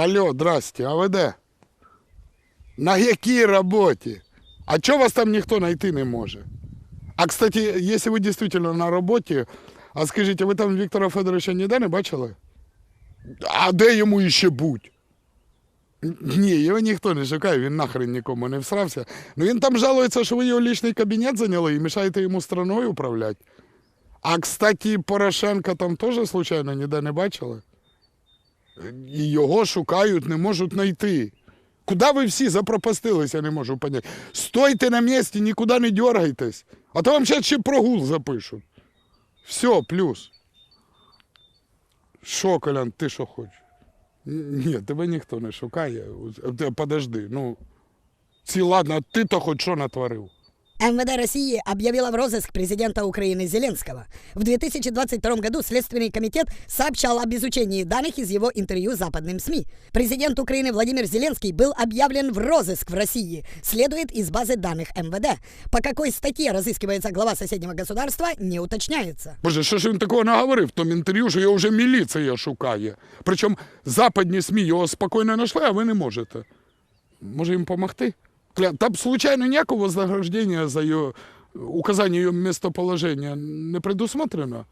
Алло, здрасте, а ви де? На якій роботі? А чого вас там ніхто знайти не може? А, кстати, якщо ви дійсно на роботі, а скажіть, а ви там Віктора Федоровича ніде не бачили? А де йому іще бути? Ні, його ніхто не шукає, він нахрен нікому не всрався. Ну він там жалується, що ви його лічний кабінет зайняли і мішаєте йому страною управляти. А, кстати, Порошенка там теж, случайно, ніде не бачили? І його шукають, не можуть знайти. Куди ви всі запропастилися, не можу поняти. Стойте на місці, нікуди не дергайтесь. А то вам зараз ще прогул запишуть. Все, плюс. Що, Колян, ти що хочеш? Ні, тебе ніхто не шукає. Подожди, ну. Ці ладно, ти то хоч що натворив? МВД России объявила в розыск президента Украины Зеленского. В 2022 году Следственный комитет сообщал об изучении данных из его интервью западным СМИ. Президент Украины Владимир Зеленский был объявлен в розыск в России, следует из базы данных МВД. По какой статье разыскивается глава соседнего государства, не уточняется. Боже, що ж він такого наговорив в тому інтерв'ю, що його вже міліція шукає. Причому западні СМІ його спокійно знайшли, а ви не можете. Може їм допомогти? Там, случайно, ніякого вознаграждения за ее указание ее местоположения не предусмотрено?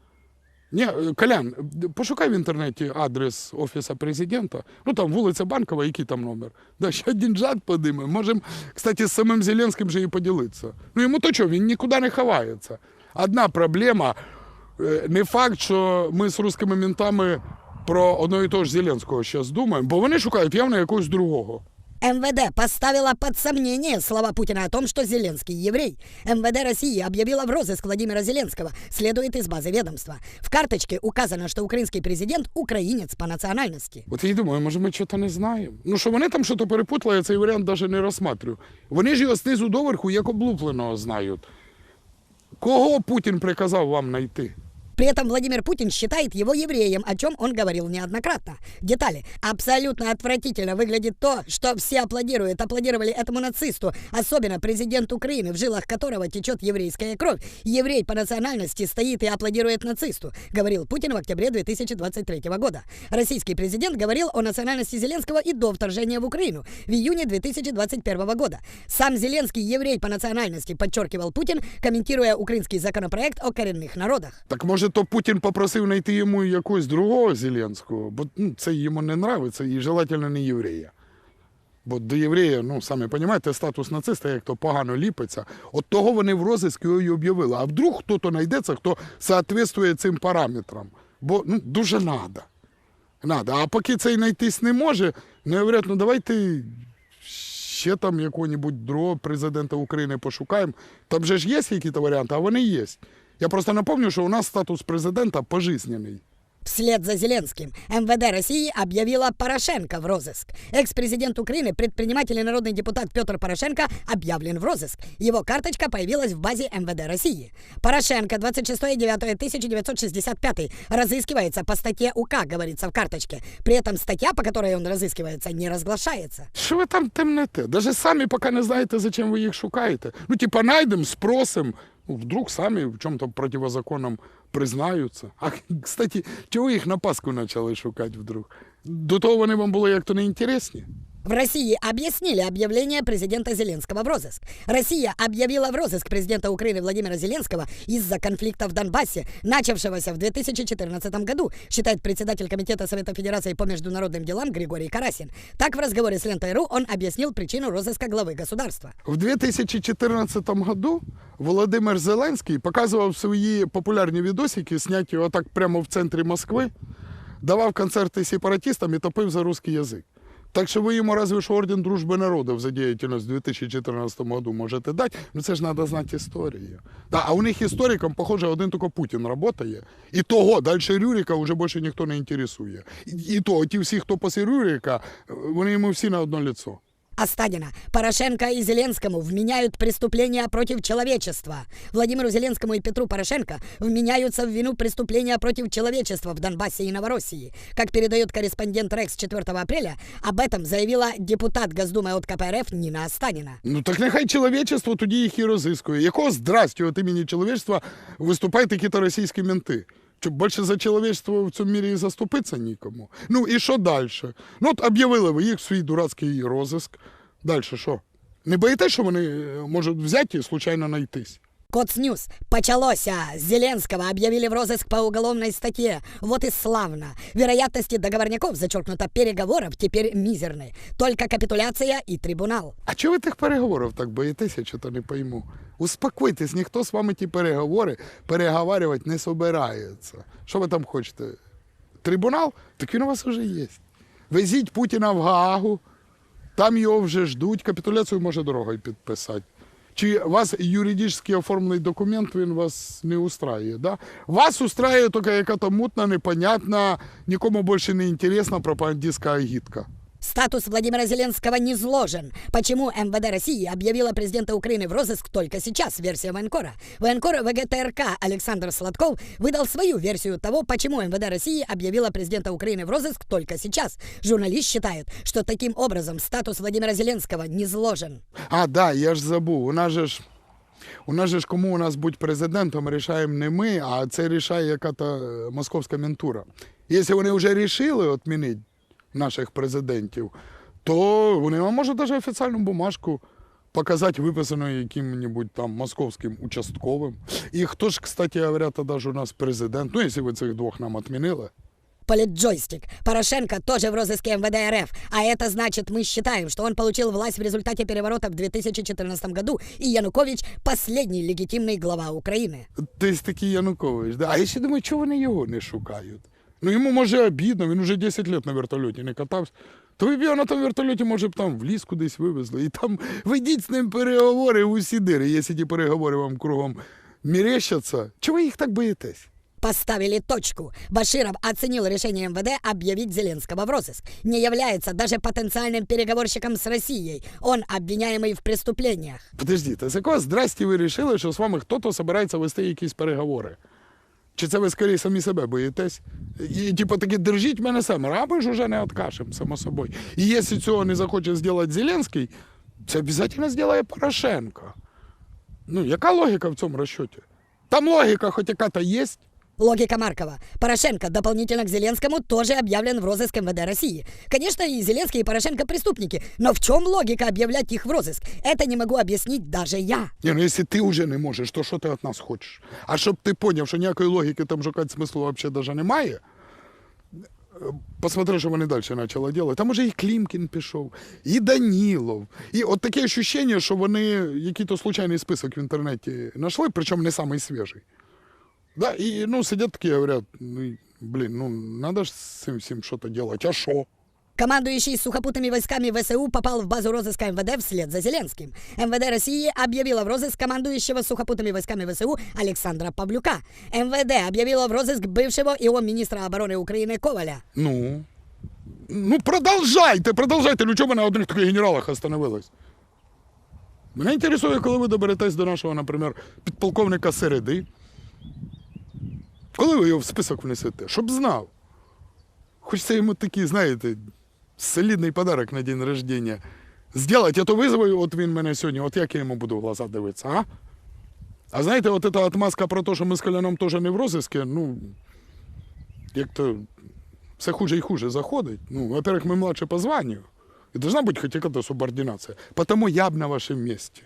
Ні, е, Колян, пошукай в інтернеті адрес Офісу президента. Ну там вулиця Банкова, який там номер. Да, ще деньжат подиме. Можемо, кстати, з самим Зеленським же і поділитися. Ну йому то що, він нікуди не ховається. Одна проблема. е, Не факт, що ми з русскими ментами про одного і того ж Зеленського зараз думаємо, бо вони шукають явно якогось другого. МВД поставила под сомнение слова Путина о том, что Зеленский еврей. МВД России объявила в розыск Владимира Зеленского, следует из базы ведомства. В карточке указано, что украинский президент украинец по национальности. От я й думаю, може ми чого не знаємо. Ну що вони там щось перепутали, я цей варіант навіть не розсматрюю. Вони ж його знизу доверху як облупленого знають. Кого Путін приказав вам знайти? При этом Владимир Путин считает его евреем, о чем он говорил неоднократно. Детали. Абсолютно отвратительно выглядит то, что все аплодируют, аплодировали этому нацисту, особенно президент Украины, в жилах которого течет еврейская кровь. Еврей по национальности стоит и аплодирует нацисту, говорил Путин в октябре 2023 года. Российский президент говорил о национальности Зеленского и до вторжения в Украину в июне 2021 года. Сам Зеленский еврей по национальности, подчеркивал Путин, комментируя украинский законопроект о коренных народах. Так може то Путін попросив знайти йому якогось другого Зеленського, бо ну, це йому не нравиться і желательно не єврея. Бо до єврея, ну самі розумієте, статус нациста, як то погано ліпиться. От того вони в розиск його і об'явили. А вдруг хто-то знайдеться, хто соответствує цим параметрам. Бо ну, дуже надо. Надо. А поки цей знайтись не може, не говорять, ну давайте ще там якого-небудь другого президента України пошукаємо. Там же ж є якісь варіанти, а вони є. Я просто напомню, що у нас статус президента пожизненний. Вслед за Зеленским МВД России объявила Порошенко в розыск. Экс-президент Украины, предприниматель и народный депутат Петр Порошенко объявлен в розыск. Его карточка появилась в базе МВД России. Порошенко 26.09.1965 разыскивается по статье УК, говорится в карточке. При этом статья, по которой он разыскивается, не разглашается. Що ви там темнете? Даже самі поки не знаєте, зачем ви їх шукаєте. Ну, типа, найдемо, спросимо. Вдруг самі в чому-то противозаконном признаються. А, кстати, чого їх на Пасху почали шукати вдруг? До того вони вам були як-то неінтересні? В России объяснили объявление президента Зеленского в розыск. Россия объявила в розыск президента Украины Владимира Зеленского из-за конфликта в Донбассе, начавшегося в 2014 году, считает председатель Комитета Совета Федерации по международным делам Григорий Карасин. Так в разговоре с Лентой.ру он объяснил причину розыска главы государства. В 2014 году Володимир Зеленський показував свої популярні відосики, зняті отак прямо в центрі Москви, давав концерти сепаратистам і топив за русский язик. Так що ви йому разве що орден дружби народів за діяльність в 2014 году можете дати, ну це ж треба знати історію. Да, а у них істориком, похоже, один тільки Путін працює. І того, далі Рюрика вже більше ніхто не інтересує. І, і то, ті всі, хто після Рюріка, вони йому всі на одно лицо. Остадина. Порошенко и Зеленскому вменяют преступления против человечества. Владимиру Зеленскому и Петру Порошенко вменяются в вину преступления против человечества в Донбассе и Новороссии. Как передает корреспондент Рекс 4 апреля, об этом заявила депутат Госдумы от КПРФ Нина Останина. Ну так нехай чоловічество тоді їх і розискує. Якого здрастю від імені чоловічества виступають такі-то російські менти? Більше за чоловічство в цьому мірі і заступитися нікому. Ну і що далі? Ну от об'явили ви їх свій дурацький розиск. Далі що? Не боїтеся, що вони е, можуть взяти і случайно найтись? Коц Ньюс. Почалося. Зеленского объявили в розыск по уголовной статье. Вот и славно. Вероятности договорняков, зачеркнуто переговоров, теперь мизерны. Только капитуляция и трибунал. А чого ви тих переговорів так боїтеся, чи то не пойму? Успокойтесь, ніхто з вами ті переговори переговарювати не собирається. Що ви там хочете? Трибунал? Так він у вас вже є. Везіть Путіна в Гаагу, там його вже ждуть, капітуляцію може дорогою підписати. Чи вас юридично оформлений документ, він вас не устраює, да? Вас устраює тільки яка-то мутна, непонятна, нікому більше не інтересна пропагандистська агітка. Статус Владимира Зеленского не сложен. Почему МВД России объявила президента Украины в розыск только сейчас, версия военкора? Военкор ВГТРК Александр Сладков выдал свою версию того, почему МВД России объявила президента Украины в розыск только сейчас. Журналист считает, что таким образом статус Владимира Зеленского не сложен. А, да, я ж забув. У нас же ж, у нас же ж кому у нас бути президентом, рішаємо не ми, а це рішає яка-то е, московська ментура. Якщо вони вже рішили відмінити наших президентів, то вони вам можуть навіть офіційну бумажку показати, виписану яким-небудь там московським участковим. І хто ж, кстати говоря, тоді ж у нас президент, ну, якщо ви цих двох нам відмінили. Политджойстик. Порошенко тоже в розыске МВД РФ. А это значит, мы считаем, что он получил власть в результате переворота в 2014 году, и Янукович – последний легитимный глава Украины. Десь такий Янукович. Да? А я ще думаю, чого вони його не шукають? Ну йому може обідно, він уже 10 років на вертольоті не катався. То ви б його на тому вертольоті, може б там в ліс кудись вивезли. І там ведіть з ним переговори у усі дири, якщо ті переговори вам кругом мерещаться. Чого ви їх так боїтесь? Поставили точку. Баширов оценил решение МВД объявить Зеленского в розыск. Не является даже потенциальным переговорщиком с Россией. Он обвиняемый в преступлениях. Подождіть, а з якого здрасті ви вирішили, що з вами хтось збирається вести якісь переговори? Чи це ви скоріше самі себе боїтесь? І типу таки держіть мене саме, а ми ж уже не откажемо, само собою. І якщо цього не захоче зробити Зеленський, це обов'язково зробить Порошенко. Ну, яка логіка в цьому розчеті? Там логіка хоч яка-то є. Логика Маркова. Порошенко дополнительно к Зеленскому тоже объявлен в розыск МВД России. Конечно, и Зеленский, и Порошенко преступники, но в чем логика объявлять их в розыск? Это не могу объяснить даже я. Ні, ну якщо ти вже не можеш, то що ти від нас хочеш? А щоб ти зрозумів, що ніякої логіки там шукати смислу взагалі навіть немає. Посмотри, що вони далі почали робити. Там уже і Клімкін пішов, і Данілов. І от таке відчуття, що вони якийсь случайний список в інтернеті знайшли, причому не самий свіжий. Да, і ну, сидять такі, говорять, ну, блін, ну, треба ж з цим всім щось робити. А що? Командующий сухопутными войсками ВСУ попал в базу розыска МВД вслед за Зеленским. МВД России объявила в розыск командующего сухопутными войсками ВСУ Александра Павлюка. МВД объявила в розыск бывшего ИО министра обороны Украины Коваля. Ну. Ну, продовжайте, продовжайте. Ну, чому ви на одних таких генералах остановились? Мене інтересує, коли ви доберетесь до нашого, наприклад, підполковника Середи. Коли ви його в список внесете, щоб знав. Хочеться йому такий, знаєте, солідний подарок на день рождения. Сделать, а то визову, от він мене сьогодні, от як я йому буду в глаза дивитися, а? А знаєте, от эта отмазка про те, що ми з Коляном теж не в розиску, ну, як-то все хуже и хуже заходить. Ну, во-первых, мы младше по званию. И должна быть хоть какая-то субординация. Потому я б на вашем месте.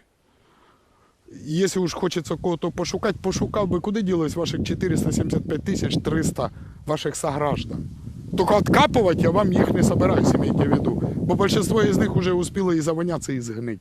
Если уж хочется кого-то пошукать, пошукал бы, куда делось ваших 475 тысяч 300 ваших сограждан. Только откапывать я вам их не собираюсь, имейте в виду. Бо большинство из них уже успело и завоняться, и сгнить.